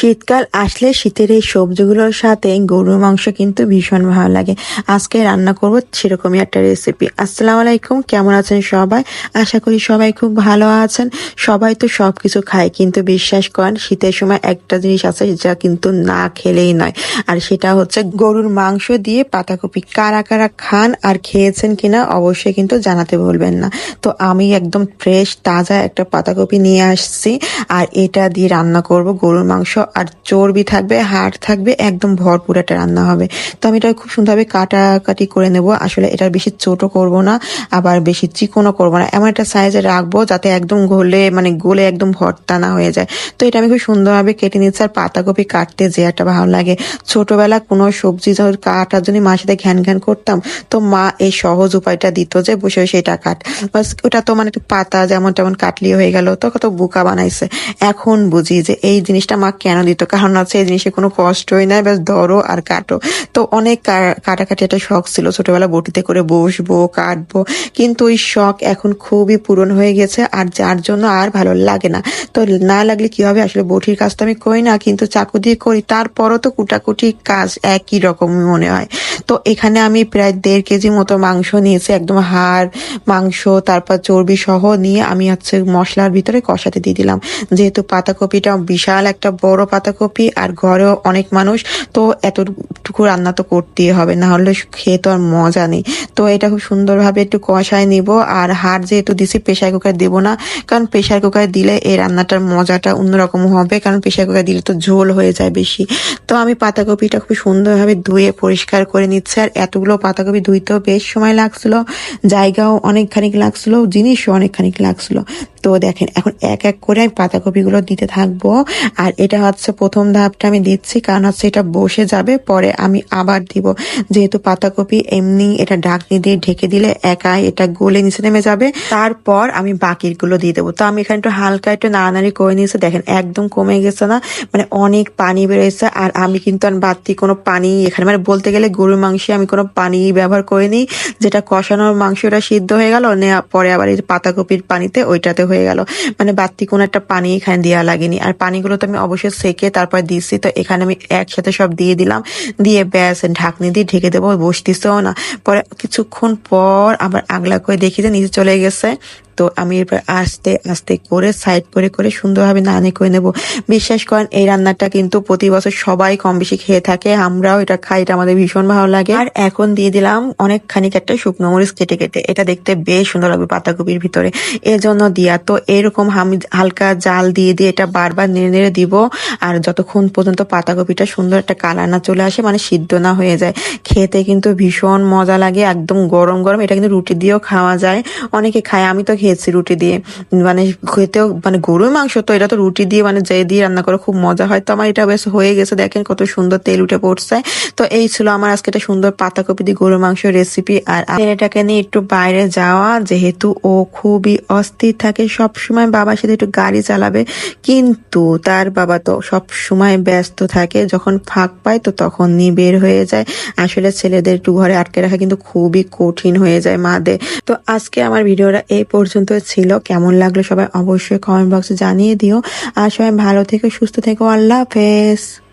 শীতকাল আসলে শীতের এই সবজিগুলোর সাথে গরুর মাংস কিন্তু ভীষণ ভালো লাগে। আজকে রান্না করব সেরকমই একটা রেসিপি আসসালামু আলাইকুম, কেমন আছেন সবাই? আশা করি সবাই খুব ভালো আছেন। সবাই তো সব কিছু খায়, কিন্তু বিশ্বাস করেন, শীতের সময় একটা জিনিস আছে যা কিন্তু না খেলেই নয়। আর সেটা হচ্ছে গরুর মাংস দিয়ে পাতাকপি কারা কারা খান আর খেয়েছেন কিনা অবশ্যই কিন্তু জানাতে বলবেন না। তো আমি একদম ফ্রেশ তাজা একটা পাতাকপি নিয়ে আসছি আর এটা দিয়ে রান্না করব গরুর মাংস আর চর্বি থাকবে, হাড় থাকবে, একদম ভরপুর একটা রান্না হবে। তো আমি এটা খুব সুন্দরভাবে কাটাকাটি করে নেব। আসলে এটা বেশি ছোট করব না, আবার বেশি চিকনও করব না। এমন একটা সাইজে রাখব যাতে একদম গলে মানে গলে একদম ভর্তা না হয়ে যায়। তো এটা আমি খুব সুন্দরভাবে কেটে নিচ্ছি আর পাতাকপি কাটতে যে একটা ভালো লাগে। ছোটবেলা কোনো সবজি কাটার জন্য মার সাথে ঘ্যান ঘ্যান করতাম, তো মা এই সহজ উপায়টা দিত যে বসে বসে এটা কাট। বাস ওটা তো মানে পাতা যেমন তেমন কাটলি হয়ে গেল, তো কত বোকা বানাইছে। এখন বুঝি যে এই জিনিসটা মা কেন দিত কারণ আছে এই জিনিসে কোনো কষ্টই নাই, ব্যাস ধরো আর কাটো। তো অনেক কাটাকাটি একটা শখ ছিল, ছোটবেলা বটিতে করে বসবো, কাটবো, কিন্তু ওই শখ এখন খুবই পূরণ হয়ে গেছে আর যার জন্য আর ভালো লাগে না। তো না লাগলে কি হবে? আসলে বটির কাজ তো আমি করি না, কিন্তু চাকু দিয়ে করি, তারপরও তো কুটাকুটি কাজ একই রকম মনে হয়। তো এখানে আমি প্রায় দেড় কেজি মতো মাংস নিয়েছি, একদম হাড়, মাংস, তারপর চর্বি সহ নিয়ে আমি হচ্ছে মশলার ভিতরে কষাতে দিয়ে দিলাম। যেহেতু পাতাকপিটা বিশাল একটা বড় পাতাকপি আর ঘরেও অনেক মানুষ, তো এতটুকু রান্না তো করতেই হবে, না হলে খেয়ে তো আর মজা নেই। তো এটা খুব সুন্দরভাবে একটু কষায় নিব, আর হাড় যেহেতু দিছি প্রেশার কুকার দেবো না, কারণ প্রেশার কুকার দিলে এই রান্নাটার মজাটা অন্যরকম হবে, কারণ প্রেশার কুকার দিলে তো ঝোল হয়ে যায় বেশি। তো আমি পাতাকপিটা খুব সুন্দরভাবে ধুয়ে পরিষ্কার করে নিচ্ছি, আর এতগুলো পাতাকপি ধুইতেও বেশ সময় লাগছিল, জায়গাও অনেকখানিক লাগছিল, জিনিসও অনেকখানি লাগছিল। তো দেখেন, এখন এক এক করে আমি পাতাকপিগুলো দিতে থাকব। আর এটা হচ্ছে প্রথম ধাপটা আমি দিচ্ছি, কারণ হচ্ছে এটা বসে যাবে, পরে আমি আবার দিব। যেহেতু পাতাকপি এমনি এটা ঢাকনি দিয়ে ঢেকে দিলে একাই এটা গলে নিচে নেমে যাবে। তারপর আমি বাকিগুলো দিয়ে দেবো। তো আমি এখানে একটু হালকা একটু নাড়ানাড়ি করে নিয়েছি, দেখেন একদম কমে গেছে না মানে অনেক পানি বেরোয়েছে। আর আমি কিন্তু আর বাড়তি কোনো পানি এখানে মানে বলতে গেলে গরুর মাংসে আমি কোনো পানি ব্যবহার করিনি। যেটা কষানোর মাংসটা সিদ্ধ হয়ে গেল পরে আবার এই পাতাকপির পানিতে ওইটাতে হয়ে গেল। মানে বাড়তি কোনো একটা পানি এখানে দেওয়া লাগেনি। আর পানিগুলো তো আমি অবশ্যই সেকে তারপর দিচ্ছি। তো এখানে আমি একসাথে সব দিয়ে দিলাম। দিয়ে ব্যাস, ঢাকনি দিয়ে ঢেকে দেবো বসতিসও না। পরে কিছুক্ষণ পর আবার আগলা করে দেখি যে নিচে চলে গেছে। তো আমি এরপর আস্তে আস্তে করে সাইড করে করে সুন্দরভাবে নানি করে নেব। বিশ্বাস করেন, এই রান্নাটা কিন্তু প্রতি বছর সবাই কম বেশি খেয়ে থাকে, আমরাও এটা খাই, এটা আমাদের ভীষণ ভালো লাগে। আর এখন দিয়ে দিলাম অনেক খানিক একটা শুকনো মরিচ কেটে কেটে। এটা দেখতে বেশ সুন্দর লাগবে পাতাকপির ভিতরে। এজন্য দিয়া, তো এরকম আমি হালকা জাল দিয়ে দিয়ে এটা বারবার নেড়ে নেড়ে দিব। আর যতক্ষণ পর্যন্ত পাতাকপিটা সুন্দর একটা কালার না চলে আসে মানে সিদ্ধ না হয়ে যায়, খেতে কিন্তু ভীষণ মজা লাগে, একদম গরম গরম। এটা কিন্তু রুটি দিয়েও খাওয়া যায়। অনেকে খায়, আমি তো খেয়েছি রুটি দিয়ে। মানে খেতেও মানে গরুর মাংস তো এটা তো রুটি দিয়ে মানে যে দিয়ে রান্না করে খুব মজা হয়। তো আমার এটা বেশ হয়ে গেছে। দেখেন কত সুন্দর তেল উঠে পড়ছে। তো এই ছিল আমার আজকে একটা সুন্দর পাতাকপি দিয়ে গরুর মাংস রেসিপি আর ছেলেটাকে নিয়ে একটু বাইরে যাওয়া, যেহেতু ও খুবই অস্থির থাকে সব সময় বাবার সাথে একটু গাড়ি চালাবে। কিন্তু তার বাবা তো সব সময় ব্যস্ত থাকে। যখন ফাঁক পায় তো তখন নিয়ে বের হয়ে যায়। আসলে ছেলেদের একটু ঘরে আটকে রাখা কিন্তু খুবই কঠিন হয়ে যায় মাদের। তো আজকে আমার ভিডিওটা এই পর্যন্ত ছিল। কেমন লাগল সবাই অবশ্যই কমেন্ট বক্সে জানিয়ে দিও। আর সবাই ভালো থেকো, সুস্থ থেকো। আল্লাহ হাফেজ।